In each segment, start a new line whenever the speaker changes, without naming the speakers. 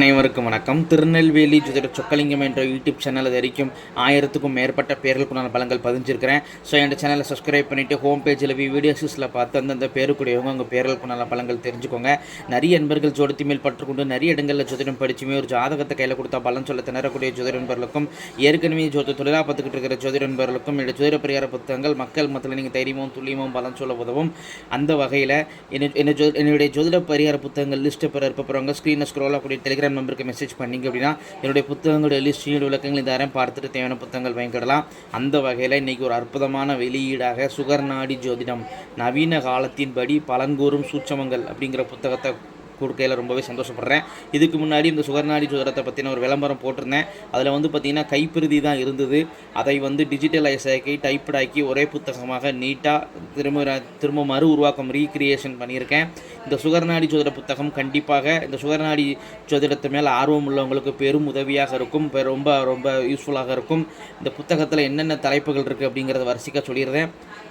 அனைவருக்கும் வணக்கம். திருநெல்வேலி ஜோதிட சொக்கலிங்கம் என்ற யூடியூப் சேனல் வரைக்கும் ஆயிரத்துக்கும் மேற்பட்ட பேர்களுக்குண்டான பலங்கள் பதிஞ்சிருக்கிறேன். ஸோ என் சேனலை சப்ஸ்கிரைப் பண்ணிவிட்டு ஹோம் பேஜில் போய் வீடியோஸில் பார்த்து அந்தந்த பேருக்குடையவங்க உங்கள் பேர்களுக்குண்டான பலங்கள் தெரிஞ்சுக்கோங்க. நிறைய நண்பர்கள் ஜோடத்தி மேல் பற்றுக்கொண்டு நிறைய இடங்களில் ஜோதிடம் படிச்சுமே ஒரு ஜாதகத்தை கையில் கொடுத்தா பலன் சொல்ல திணறக்கூடிய ஜோதிட நண்பர்களுக்கும் ஏற்கனவே ஜோதி தொழிலாக பார்த்துக்கிட்டு இருக்கிற ஜோதிட நண்பர்களுக்கும் என்னுடைய ஜோதிட பரிகார புத்தகங்கள் மக்கள் மத்தியில் நீங்கள் தைரியமும் துல்லியமும் பலன் சொல்ல உதவும். அந்த வகையில் என்ன என்னுடைய ஜோதிட பரிகார புத்தகங்கள் லிஸ்ட்டு பெற இருப்ப போகிறவங்க ஸ்க்ரீனில் ஸ்க்ரோல் டெலிகிராம் நம்பருக்கு மெசேஜ் பண்ணிங்க அப்படின்னா என்னுடைய புத்தகங்களுடைய லிஸ்ட் விளக்கங்கள் தரேன். பார்த்துட்டு தேவையான புத்தகங்கள் வாங்கிக்கிடலாம் அந்த வகையில் இன்றைக்கி ஒரு அற்புதமான வெளியீடாக சுகர்நாடி ஜோதிடம் நவீன காலத்தின்படி பலங்கூறும் சூட்சமங்கள் அப்படிங்கிற புத்தகத்தை கொடுக்கையில் ரொம்பவே சந்தோஷப்படுறேன். இதுக்கு முன்னாடி இந்த சுகர்நாடி சுதரத்தை பற்றின ஒரு விளம்பரம் போட்டிருந்தேன். அதில் வந்து பார்த்திங்கன்னா கைப்பிருதி தான் இருந்தது. அதை வந்து டிஜிட்டலைஸ் ஆக்கி டைப்ட் ஆக்கி ஒரே புத்தகமாக நீட்டாக திரும்ப திரும்ப மறு உருவாக்கம் ரீக்ரியேஷன் பண்ணியிருக்கேன். இந்த சுகர்நாடி ஜோதிட புத்தகம் கண்டிப்பாக இந்த சுகர்நாடி ஜோதிடத்து மேலே ஆர்வம் உள்ளவங்களுக்கு பெரும் உதவியாக இருக்கும். ரொம்ப ரொம்ப யூஸ்ஃபுல்லாக இருக்கும். இந்த புத்தகத்தில் என்னென்ன தலைப்புகள் இருக்குது அப்படிங்கிறத வரிசைக்க சொல்லிடுறேன்.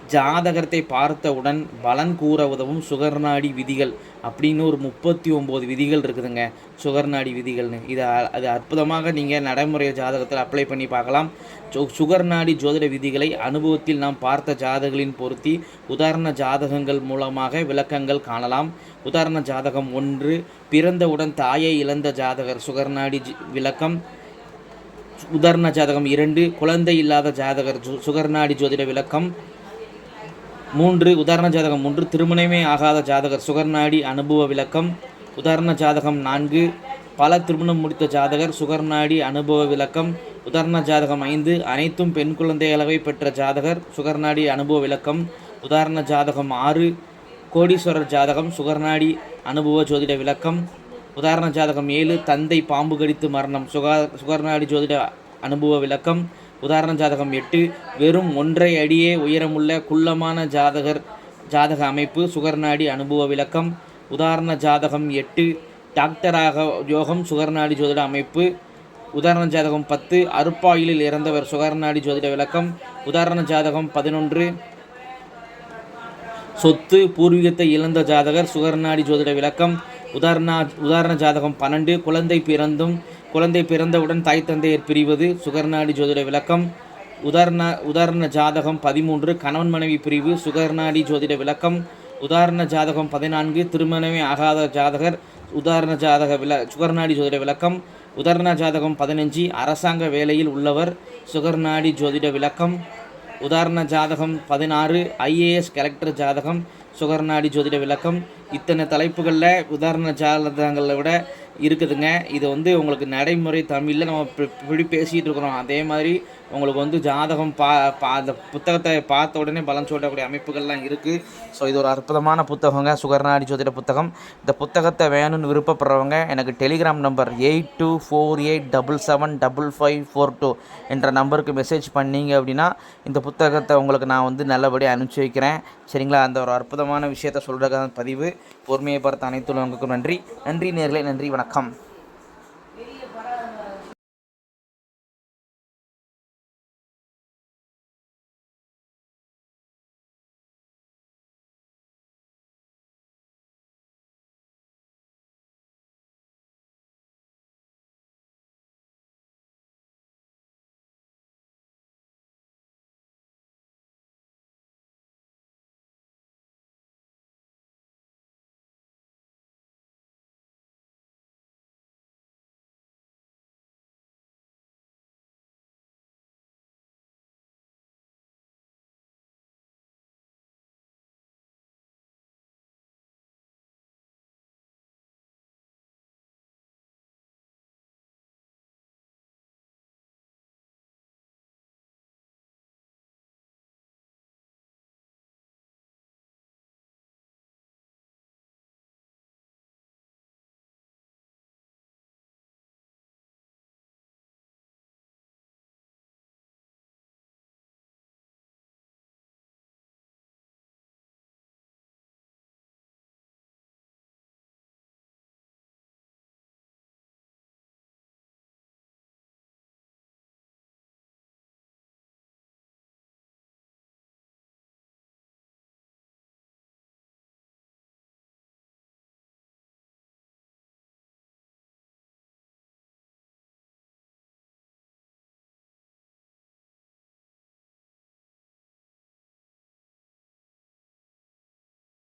ஜாதகத்தை பார்த்தவுடன் பலன் கூற உதவும் சுகர்நாடி விதிகள் அப்படின்னு ஒரு முப்பத்தி ஒம்பது விதிகள் இருக்குதுங்க. சுகர்நாடி விதிகள்னு. இது அது அற்புதமாக நீங்கள் நடைமுறை ஜாதகத்தில் அப்ளை பண்ணி பார்க்கலாம். சு சுகர்நாடி ஜோதிட விதிகளை அனுபவத்தில் நாம் பார்த்த ஜாதகங்களின் பொருத்தி உதாரண ஜாதகங்கள் மூலமாக விளக்கங்கள் காணலாம். உதாரண ஜாதகம் ஒன்று பிறந்தவுடன் தாயை இழந்த ஜாதகர் சுகர்நாடி ஜி- விளக்கம். உதாரண ஜாதகம் இரண்டு குழந்தை இல்லாத ஜாதகர் சுகர்நாடி ஜோதிட விளக்கம். மூன்று உதாரண ஜாதகம் மூன்று திருமணமே ஆகாத ஜாதகர் சுகர்நாடி அனுபவ விளக்கம். உதாரண ஜாதகம் நான்கு பல திருமணம் முடித்த ஜாதகர் சுகர்நாடி அனுபவ விளக்கம். உதாரண ஜாதகம் ஐந்து அனைத்தும் பெண் குழந்தை அளவை பெற்ற ஜாதகர் சுகர்நாடி அனுபவ விளக்கம். உதாரண ஜாதகம் ஆறு கோடீஸ்வரர் ஜாதகம் சுகர்நாடி அனுபவ ஜோதிட விளக்கம். உதாரண ஜாதகம் ஏழு தந்தை பாம்பு கடித்து மரணம் சுகா சுகர்நாடி ஜோதிட அனுபவ விளக்கம். உதாரண ஜாதகம் எட்டு வெறும் ஒன்றை அடியே உயரமுள்ள குள்ளமான ஜாதகர் ஜாதக அமைப்பு சுகர்நாடி அனுபவ விளக்கம். உதாரண ஜாதகம் எட்டு டாக்டராக யோகம் சுகர்நாடி ஜோதிட அமைப்பு. உதாரண ஜாதகம் பத்து அருப்பாயிலில் இறந்தவர் சுகர்நாடி ஜோதிட விளக்கம். உதாரண ஜாதகம் பதினொன்று சொத்து பூர்வீகத்தை இழந்த ஜாதகர் சுகர்நாடி ஜோதிட விளக்கம். உதாரண உதாரண ஜாதகம் பன்னெண்டு. குழந்தை பிறந்தும் குழந்தை பிறந்தவுடன் தாய் தந்தையர் பிரிவது. சுகர்நாடி ஜோதிட விளக்கம். உதாரண உதாரண ஜாதகம் பதிமூன்று. கணவன் மனைவி பிரிவு. சுகர்நாடி ஜோதிட விளக்கம். உதாரண ஜாதகம் பதினான்கு. திருமணமே ஆகாத ஜாதகர். உதாரண ஜாதக விள சுகர்நாடி ஜோதிட விளக்கம். உதாரண ஜாதகம் பதினஞ்சு. அரசாங்க வேலையில் உள்ளவர். சுகர்நாடி ஜோதிட விளக்கம். உதாரண ஜாதகம் பதினாறு. ஐஏஎஸ் கலெக்டர் ஜாதகம். சுகர்நாடி ஜோதிட விளக்கம். இத்தனை தலைப்புகளில் உதாரண ஜாதகங்களை விட இருக்குதுங்க. இது வந்து உங்களுக்கு நடைமுறை தமிழில் நம்ம இப்படி பேசிகிட்டு இருக்கிறோம். அதே மாதிரி உங்களுக்கு வந்து ஜாதகம் பா பா அந்த புத்தகத்தை பார்த்த உடனே பலன் சொல்லக்கூடிய அமைப்புகள்லாம் இருக்குது ஸோ இது ஒரு அற்புதமான புத்தகங்க. சுகர்நாடி ஜோதிட புத்தகம். இந்த புத்தகத்தை வேணும்னு விருப்பப்படுறவங்க எனக்கு Telegram number eight two four eight double seven double five four two என்ற நம்பருக்கு மெசேஜ் பண்ணீங்க அப்படின்னா இந்த புத்தகத்தை உங்களுக்கு நான் வந்து நல்லபடியாக அனுப்பிச்சி வைக்கிறேன். சரிங்களா? அந்த ஒரு அற்புதமான விஷயத்த சொல்கிறதுக்கான பதிவு பொறுமையை பார்த்த அனைத்துள்ளவங்களுக்கும் நன்றி. நன்றி நேர்களை நன்றி வணக்கம்.